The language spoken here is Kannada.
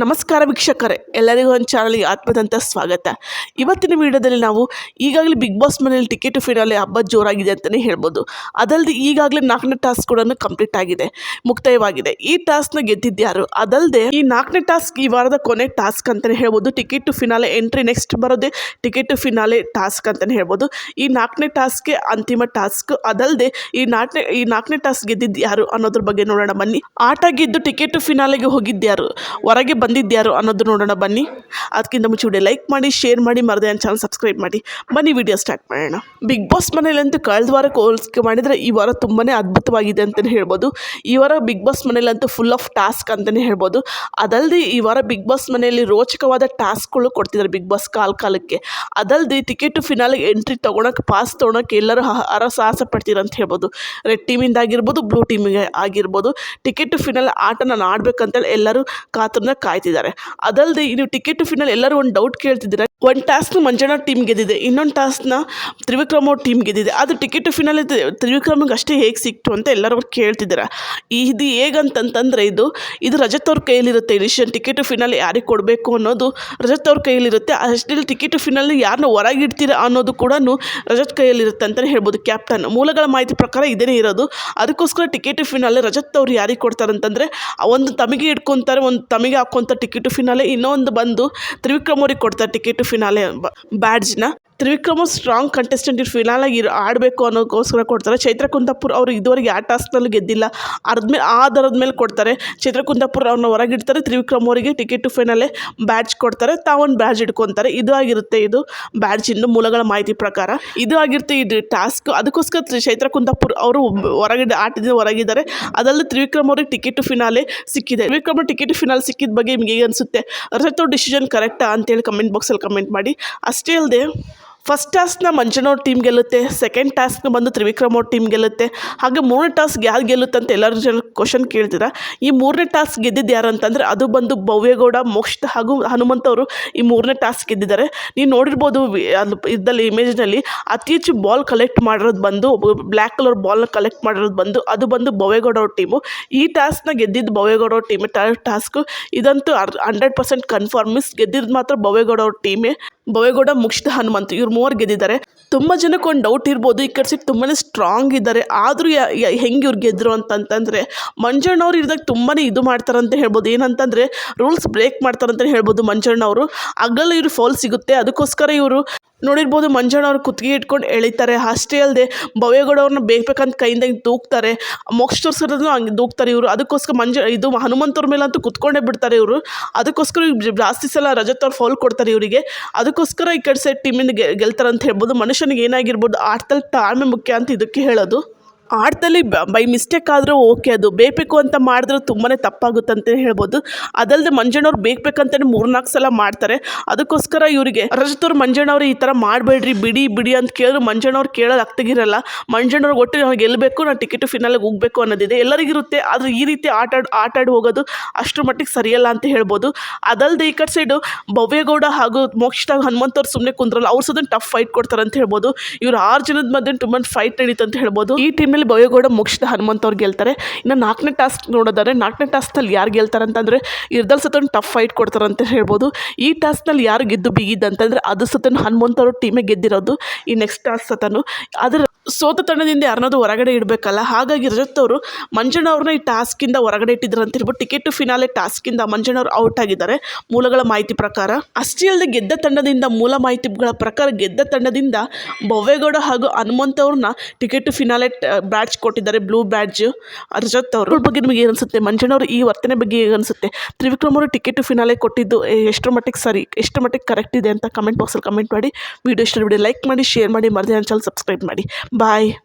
ನಮಸ್ಕಾರ ವೀಕ್ಷಕರೇ, ಎಲ್ಲರಿಗೂ ಒಂದು ಚಾನಲ್ಗೆ ಆತ್ಮದಂತ ಸ್ವಾಗತ. ಇವತ್ತಿನ ವಿಡಿಯೋದಲ್ಲಿ ನಾವು ಈಗಾಗಲೇ ಬಿಗ್ ಬಾಸ್ ಮನೇಲಿ ಟಿಕೆಟ್ ಫಿನಾಲೆ ಹಬ್ಬ ಜೋರಾಗಿದೆ ಅಂತಲೇ ಹೇಳ್ಬೋದು. ಅದಲ್ಲದೆ ಈಗಾಗಲೇ ನಾಲ್ಕನೇ ಟಾಸ್ಕ್ ಕೂಡ ಕಂಪ್ಲೀಟ್ ಆಗಿದೆ, ಮುಕ್ತಾಯವಾಗಿದೆ. ಈ ಟಾಸ್ಕ್ನ ಗೆದ್ದಿದ್ಯಾರು ಅದಲ್ಲದೆ ಈ ನಾಲ್ಕನೇ ಟಾಸ್ಕ್ ಈ ವಾರದ ಕೊನೆ ಟಾಸ್ಕ್ ಅಂತಲೇ ಹೇಳ್ಬೋದು. ಟಿಕೆಟ್ ಫಿನಾಲೆ ಎಂಟ್ರಿ ನೆಕ್ಸ್ಟ್ ಬರೋದೇ ಟಿಕೆಟ್ ಫಿನಾಲೆ ಟಾಸ್ಕ್ ಅಂತಲೇ ಹೇಳ್ಬೋದು. ಈ ನಾಲ್ಕನೇ ಟಾಸ್ಕ್ಗೆ ಅಂತಿಮ ಟಾಸ್ಕ್ ಅದಲ್ಲದೆ ಈ ನಾಲ್ಕನೇ ಈ ನಾಲ್ಕನೇ ಟಾಸ್ಕ್ ಗೆದ್ದಿದ್ದು ಯಾರು ಅನ್ನೋದ್ರ ಬಗ್ಗೆ ನೋಡೋಣ ಬನ್ನಿ. ಆಟ ಗೆದ್ದು ಟಿಕೆಟ್ ಫಿನಾಲೆಗೆ ಹೋಗಿದ್ದ್ಯಾರು ಹೊರಗೆ ಬಂದಿದ್ಯಾರು ಅನ್ನೋದು ನೋಡೋಣ ಬನ್ನಿ. ಅದಕ್ಕಿಂತ ಮುಂಚೆ ವಿಡಿಯೋ ಲೈಕ್ ಮಾಡಿ, ಶೇರ್ ಮಾಡಿ, ಮರದೆ ನನ್ನ ಚಾನಲ್ ಸಬ್ಸ್ಕ್ರೈಬ್ ಮಾಡಿ. ಬನ್ನಿ ವಿಡಿಯೋ ಸ್ಟಾರ್ಟ್ ಮಾಡೋಣ. ಬಿಗ್ ಬಾಸ್ ಮನೆಯಲ್ಲಂತೂ ಕಳೆದ ವಾರಕ್ಕೆ ಹೋಲಿಕೆ ಮಾಡಿದರೆ ಈ ವಾರ ತುಂಬಾ ಅದ್ಭುತವಾಗಿದೆ ಅಂತಲೇ ಹೇಳ್ಬೋದು. ಈ ವಾರ ಬಿಗ್ ಬಾಸ್ ಮನೆಯಲ್ಲಂತೂ ಫುಲ್ ಆಫ್ ಟಾಸ್ಕ್ ಅಂತಲೇ ಹೇಳ್ಬೋದು. ಅದಲ್ಲದೆ ಈ ವಾರ ಬಿಗ್ ಬಾಸ್ ಮನೆಯಲ್ಲಿ ರೋಚಕವಾದ ಟಾಸ್ಕ್ಗಳು ಕೊಡ್ತಿದ್ದಾರೆ ಬಿಗ್ ಬಾಸ್ ಕಾಲ್ ಕಾಲಕ್ಕೆ. ಅದಲ್ಲದೆ ಟಿಕೆಟ್ ಫಿನಾಲಿಗೆ ಎಂಟ್ರಿ ತೊಗೊಳಕ್ಕೆ ಪಾಸ್ ತೊಗೊಳಕ್ಕೆ ಎಲ್ಲರೂ ಹರ ಸಾಹಸ ಪಡ್ತೀರ ಅಂತ ಹೇಳ್ಬೋದು. ರೆಡ್ ಟೀಮಿಂದ ಆಗಿರ್ಬೋದು ಬ್ಲೂ ಟೀಮಿಗೆ ಆಗಿರ್ಬೋದು. ಟಿಕೆಟ್ ಫಿನಲ್ ಆಟ ನಾನು ಆಡಬೇಕಂತೇಳಿ ಎಲ್ಲರೂ ಕಾತರನ್ನ ಕಾಯ್ತಿದ್ದಾರೆ ಅದಲ್ಲದೆ ನೀವು ಟಿಕೆಟ್ ಫಿನಲ್ ಎಲ್ಲರೂ ಒಂದು ಡೌಟ್ ಕೇಳ್ತಿದ್ದೀರಾ? ಒಂದು ಟಾಸ್ಕ್ನ ಮಂಜಣ್ಣ ಟೀಮ್ ಗೆದ್ದಿದೆ, ಇನ್ನೊಂದು ಟಾಸ್ಕ್ನ ತ್ರಿವಿಕ್ರಮ್ ಅವ್ರ ಟೀಮ್ ಗೆದ್ದಿದೆ. ಅದು ಟಿಕೆಟ್ ಫಿನಲ್ ತ್ರಿವಿಕ್ರಮಿಗೆ ಅಷ್ಟೇ ಹೇಗೆ ಸಿಕ್ತು ಅಂತ ಎಲ್ಲರೂ ಕೇಳ್ತಿದ್ದಾರೆ? ಇದು ಹೇಗಂತಂತಂದರೆ ಇದು ಇದು ರಜತ್ ಅವ್ರ ಕೈಯಲ್ಲಿರುತ್ತೆ ಡಿಸಿಷನ್ ಟಿಕೆಟ್ ಫಿನಲ್ ಯಾರಿಗೆ ಕೊಡಬೇಕು ಅನ್ನೋದು ರಜತ್ ಅವ್ರ ಕೈಯಲ್ಲಿರುತ್ತೆ. ಅಷ್ಟೇ ಟಿಕೆಟ್ ಫಿನಲ್ ಯಾರನ್ನ ಹೊರಗಿಡ್ತೀರಾ ಅನ್ನೋದು ಕೂಡ ರಜತ್ ಕೈಯಲ್ಲಿರುತ್ತೆ ಅಂತಲೇ ಹೇಳ್ಬೋದು ಕ್ಯಾಪ್ಟನ್ ಮೂಲಗಳ ಮಾಹಿತಿ ಪ್ರಕಾರ ಇದೇನೇ ಇರೋದು. ಅದಕ್ಕೋಸ್ಕರ ಟಿಕೆಟ್ ಫಿನಲ್ ರಜತ್ ಅವ್ರು ಯಾರಿಗೆ ಕೊಡ್ತಾರೆ ಅಂತಂದರೆ ಒಂದು ತಮಿಗೆ ಇಟ್ಕೊತಾರೆ, ಒಂದು ತಮಿಗೆ ಹಾಕ್ಕೊಂತ ಟಿಕೆಟು ಫಿನಾಲೆ ಇನ್ನೊಂದು ಬಂದು ತ್ರಿವಿಕ್ರಮ್ ಅವ್ರಿಗೆ ಕೊಡ್ತಾರೆ ಟಿಕೆಟ್ ಫಿನಾಲೆ ಬ್ಯಾಡ್ಜ್ನ. ತ್ರಿವಿಕ್ರಮ ಸ್ಟ್ರಾಂಗ್ ಕಂಟೆಸ್ಟೆಂಟ್ ಇವ್ರು ಫಿನಾಲಾಗಿ ಆಡಬೇಕು ಅನ್ನೋಕ್ಕೋಸ್ಕರ ಕೊಡ್ತಾರೆ. ಚೈತ್ರ ಕುಂದಾಪುರ್ ಅವರು ಇದುವರೆಗೆ ಆ ಟಾಸ್ಕ್ನಲ್ಲಿ ಗೆದ್ದಿಲ್ಲ. ಅರ್ದ್ಮೇಲೆ ಆ ದರದ ಮೇಲೆ ಕೊಡ್ತಾರೆ. ಚೈತ್ರ ಕುಂದಾಪುರ್ ಅವ್ರನ್ನ ಹೊರಗಿಡ್ತಾರೆ ತ್ರಿವಿಕ್ರಮ್ ಅವರಿಗೆ ಟಿಕೆಟ್ ಫೈನಲ್ಲೇ ಬ್ಯಾಡ್ಜ್ ಕೊಡ್ತಾರೆ. ತಾವೊಂದು ಬ್ಯಾಡ್ಜ್ ಇಟ್ಕೊತಾರೆ ಇದು ಆಗಿರುತ್ತೆ ಇದು ಬ್ಯಾಡ್ಜಿಂದು ಮೂಲಗಳ ಮಾಹಿತಿ ಪ್ರಕಾರ. ಇದು ಆಗಿರುತ್ತೆ ಇದು ಟಾಸ್ಕ್ ಅದಕ್ಕೋಸ್ಕರ ತ್ರಿ- ಚೈತ್ರ ಕುಂದಾಪುರ್ ಅವರು ಹೊರಗಡೆ ಆಟದಿಂದ ಹೊರಗಿದ್ದಾರೆ. ಅದಲ್ಲದೆ ತ್ರಿವಿಕ್ರಮ್ ಅವರಿಗೆ ಟಿಕೆಟ್ ಫಿನಾಲೆ ಸಿಕ್ಕಿದೆ. ತ್ರಿವಿಕ್ರಮ್ ಟಿಕೆಟ್ ಫಿನಾಲ್ ಸಿಕ್ಕಿದ ಬಗ್ಗೆ ನಿಮಗೆ ಹೇಗೆ ಅನಿಸುತ್ತೆ? ರಜತ್ ಡಿಸಿಷನ್ ಕರೆಕ್ಟಾ ಅಂತೇಳಿ ಕಮೆಂಟ್ ಬಾಕ್ಸಲ್ಲಿ ಕಮೆಂಟ್ ಮಾಡಿ. ಅಷ್ಟೇ ಅಲ್ಲದೆ ಫಸ್ಟ್ ಟಾಸ್ಕ್ನ ಮಂಜನವ್ರ ಟೀಮ್ ಗೆಲ್ಲುತ್ತೆ ಸೆಕೆಂಡ್ ಟಾಸ್ಕ್ನ ಬಂದು ತ್ರಿವಿಕ್ರಮ್ ಅವ್ರ ಟೀಮ್ ಗೆಲ್ಲುತ್ತೆ, ಹಾಗೆ ಮೂರನೇ ಟಾಸ್ಕ್ ಯಾರು ಗೆಲ್ಲುತ್ತೆ ಅಂತ ಎಲ್ಲರೂ ಜನ ಕ್ವಶನ್ ಕೇಳ್ತೀರಾ? ಈ ಮೂರನೇ ಟಾಸ್ಕ್ ಗೆದ್ದಿದ್ದು ಯಾರು ಅಂತಂದರೆ ಅದು ಬಂದು ಭವ್ಯಗೌಡ, ಮೋಕ್ಷಿತ ಹಾಗೂ ಹನುಮಂತ ಅವರು ಈ ಮೂರನೇ ಟಾಸ್ಕ್ ಗೆದ್ದಿದ್ದಾರೆ. ನೀವು ನೋಡಿರ್ಬೋದು ಅಲ್ಲಿ ಇದ್ದಲ್ಲಿ ಇಮೇಜ್ನಲ್ಲಿ ಅತಿ ಹೆಚ್ಚು ಬಾಲ್ ಕಲೆಕ್ಟ್ ಮಾಡಿರೋದು ಬಂದು ಬ್ಲ್ಯಾಕ್ ಕಲರ್ ಬಾಲ್ನ ಕಲೆಕ್ಟ್ ಮಾಡಿರೋದು ಬಂದು, ಅದು ಬಂದು ಭವ್ಯಗೌಡ ಅವ್ರ ಟೀಮು ಈ ಟಾಸ್ಕ್ನ ಗೆದ್ದಿದ್ದು ಭವ್ಯಗೌಡ ಅವ್ರ ಟೀಮೇ ಟಾಸ್ಕು ಇದಂತೂ ಹಂಡ್ರೆಡ್ ಪರ್ಸೆಂಟ್ ಕನ್ಫರ್ಮ್ ಮಿಸ್. ಗೆದ್ದಿದ್ದು ಮಾತ್ರ ಭವ್ಯಗೌಡ ಅವ್ರ ಟೀಮೇ ಭವ್ಯಗೌಡ, ಮುಕ್ಷಿತ, ಹನುಮಂತ್ ಇವ್ರು ಮೂವರು ಗೆದ್ದಿದ್ದಾರೆ. ತುಂಬ ಜನಕ್ಕೆ ಒಂದು ಡೌಟ್ ಇರ್ಬೋದು. ಈ ಕಡೆ ತುಂಬಾ ಸ್ಟ್ರಾಂಗ್ ಇದ್ದಾರೆ. ಆದರೂ ಹೆಂಗೆ ಇವ್ರು ಗೆದ್ದರು ಅಂತಂತಂದರೆ ಮಂಜಣ್ಣವ್ರು ಇದ್ದಾಗ ತುಂಬಾ ಇದು ಮಾಡ್ತಾರಂತ ಹೇಳ್ಬೋದು. ಏನಂತಂದರೆ ರೂಲ್ಸ್ ಬ್ರೇಕ್ ಮಾಡ್ತಾರಂತ ಹೇಳ್ಬೋದು ಮಂಜಣ್ಣವರು ಆಗಲ್ಲ ಇವ್ರು ಫೌಲ್ ಸಿಗುತ್ತೆ. ಅದಕ್ಕೋಸ್ಕರ ಇವರು ನೋಡಿರ್ಬೋದು ಮಂಜಣ್ಣ ಅವ್ರು ಕುತ್ತಿಗೆ ಇಟ್ಕೊಂಡು ಎಳಿತಾರೆ. ಅಷ್ಟೇ ಅಲ್ಲದೆ ಭವ್ಯಗೌಡ ಅವ್ರನ್ನ ಬೇಕಂತ ಕೈಯಿಂದ ಹಿಂಗೆ ಮೋಕ್ಷ ತೋರಿಸೋದನ್ನು ಹಂಗೆ ದೂಕ್ತಾರೆ ಇವರು. ಅದಕ್ಕೋಸ್ಕರ ಮಂಜ ಇದು ಹನುಮಂತವ್ರ ಮೇಲಂತೂ ಕುತ್ಕೊಂಡೇ ಬಿಡ್ತಾರೆ ಇವರು. ಅದಕ್ಕೋಸ್ಕರ ಜಾಸ್ತಿ ಸಲ ರಜತ್ ಅವ್ರು ಫೌಲ್ ಕೊಡ್ತಾರೆ ಇವರಿಗೆ. ಅದಕ್ಕೋಸ್ಕರ ಈ ಕಡೆ ಸೈಡ್ ಟೀಮಿಂದ ಗೆಲ್ತಾರೆ ಅಂತ ಹೇಳ್ಬೋದು. ಮನುಷ್ಯನಿಗೆ ಏನಾಗಿರ್ಬೋದು ಆಟದಲ್ಲಿ ತಾಳ್ಮೆ ಮುಖ್ಯ ಅಂತ ಇದಕ್ಕೆ ಹೇಳೋದು. ಆಟದಲ್ಲಿ ಬೈ ಮಿಸ್ಟೇಕ್ ಆದರೂ ಓಕೆ, ಅದು ಬೇಕು ಅಂತ ಮಾಡಿದ್ರೆ ತುಂಬಾ ತಪ್ಪಾಗುತ್ತೆ ಅಂತ ಹೇಳ್ಬೋದು. ಅದಲ್ಲದೆ ಮಂಜಣ್ಣವ್ರು ಬೇಕು ಬೇಕಂತಲೇ ಮೂರ್ನಾಲ್ಕು ಸಲ ಮಾಡ್ತಾರೆ. ಅದಕ್ಕೋಸ್ಕರ ಇವರಿಗೆ ರಜತವ್ರು ಮಂಜಣ್ಣವ್ರು ಈ ಥರ ಮಾಡಬೇಡ್ರಿ, ಬಿಡಿ ಬಿಡಿ ಅಂತ ಕೇಳಿದ್ರು ಮಂಜಣ್ಣವ್ರು ಕೇಳೋದು ಆಗ್ತಿಗಿರಲ್ಲ ಮಂಜಣ್ಣವ್ರಿಗೆ ಒಟ್ಟು ನಾವು ಗೆಲ್ಲಬೇಕು ನಾನು ಟಿಕೆಟು ಫಿನಾಲಿಗೆ ಹೋಗಬೇಕು ಅನ್ನೋದಿದೆ. ಎಲ್ಲರಿಗಿರುತ್ತೆ ಆದರೆ ಈ ರೀತಿ ಆಟ ಆಟಾಡಿ ಹೋಗೋದು ಅಷ್ಟರ ಮಟ್ಟಿಗೆ ಸರಿಯಲ್ಲ ಅಂತ ಹೇಳ್ಬೋದು. ಅದಲ್ಲದೆ ಈ ಕಡೆ ಸೈಡು ಭವ್ಯಗೌಡ ಹಾಗೂ ಮೋಕ್ಷಿತ ಹನುಮಂತವ್ರು ಸುಮ್ಮನೆ ಕುಂದ್ರಲ್ಲ, ಅವ್ರು ಸದನ್ ಟಫ್ ಫೈಟ್ ಕೊಡ್ತಾರೆ ಅಂತ ಹೇಳ್ಬೋದು. ಇವ್ರು ಆರು ಜನದ ಮಧ್ಯೆ ತುಂಬ ಫೈಟ್ ನಡೀತಂತ ಹೇಳ್ಬೋದು. ಈ ಟೀಮಲ್ಲಿ ಭವ್ಯಗೌಡ ಮೋಕ್ಷಿತ ಹನುಮಂತ್ ಅವ್ರು ಗೆಲ್ತಾರೆ. ಇನ್ನು ನಾಲ್ಕನೇ ಟಾಸ್ಕ್ ನೋಡೋದಾದ್ರೆ ನಾಲ್ಕನೇ ಟಾಸ್ಕ್ನಲ್ಲಿ ಯಾರು ಗೆಲ್ತಾರೆ ಅಂತಂದರೆ ಇರ್ದಲ್ ಸತನ್ ಟಫ್ ಫೈಟ್ ಕೊಡ್ತಾರೆ ಅಂತ ಹೇಳ್ಬೋದು. ಈ ಟಾಸ್ಕ್ನಲ್ಲಿ ಯಾರು ಗೆದ್ದು ಬಿಗಿದ್ದು ಅಂತಂದರೆ ಅದು ಸತನ ಅವರು ಟೀಮೇ ಗೆದ್ದಿರೋದು. ಈ ನೆಕ್ಸ್ಟ್ ಟಾಸ್ಕ್ ಸತನು ಆದರೆ ಸೋತ ತಂಡದಿಂದ ಯಾರನ್ನಾದ್ರು ಹೊರಗಡೆ ಇಡಬೇಕಲ್ಲ? ಹಾಗಾಗಿ ರಜತ್ ಅವರು ಮಂಜಣ್ಣ ಅವ್ರನ್ನ ಈ ಟಾಸ್ಕಿಂದ ಹೊರಗಡೆ ಇಟ್ಟಿದ್ರು ಅಂತ ಹೇಳ್ಬಿಟ್ಟು ಟಿಕೆಟ್ ಫಿನಾಲೆ ಟಾಸ್ಕಿಂದ ಮಂಜಣ್ಣ ಅವರು ಔಟ್ ಆಗಿದ್ದಾರೆ. ಮೂಲಗಳ ಮಾಹಿತಿ ಪ್ರಕಾರ ಅಷ್ಟೇ ಅಲ್ಲದೆ ಗೆದ್ದ ತಂಡದಿಂದ ಮೂಲ ಮಾಹಿತಿಗಳ ಪ್ರಕಾರ ಗೆದ್ದ ತಂಡದಿಂದ ಭವ್ಯಗೌಡ ಹಾಗೂ ಹನುಮಂತ್ ಅವ್ರನ್ನ ಟಿಕೆಟ್ ಫಿನಾಲೆ ಬ್ಯಾಡ್ಜ್ ಕೊಟ್ಟಿದ್ದಾರೆ, ಬ್ಲೂ ಬ್ಯಾಡ್ಜ್ ರಜತ್ ಅವರು. ಬಗ್ಗೆ ನಿಮಗೆ ಏನು ಅನಿಸುತ್ತೆ ಮಂಜಣ್ಣ ಅವರು ಈ ವರ್ತನೆ ಬಗ್ಗೆ ಹೇಗೆ ಅನಿಸುತ್ತೆ? ತ್ರಿವಿಕ್ರಮ್ ಅವರು ಟಿಕೆಟ್ ಫಿನಾಲೆ ಕೊಟ್ಟಿದ್ದು ಎಷ್ಟರ ಮಟ್ಟಿಗೆ ಸರಿ, ಎಷ್ಟರ ಮಟ್ಟಿಗೆ ಕರೆಕ್ಟ್ ಇದೆ ಅಂತ ಕಮೆಂಟ್ ಬಾಕ್ಸಲ್ಲಿ ಕಮೆಂಟ್ ಮಾಡಿ. ವಿಡಿಯೋ ಇಷ್ಟ ವಿಡಿಯೋ ಲೈಕ್ ಮಾಡಿ, ಶೇರ್ ಮಾಡಿ ಮರದೇ ಚಾನಲ್ ಸಬ್ಸ್ಕ್ರೈಬ್ ಮಾಡಿ. Bye.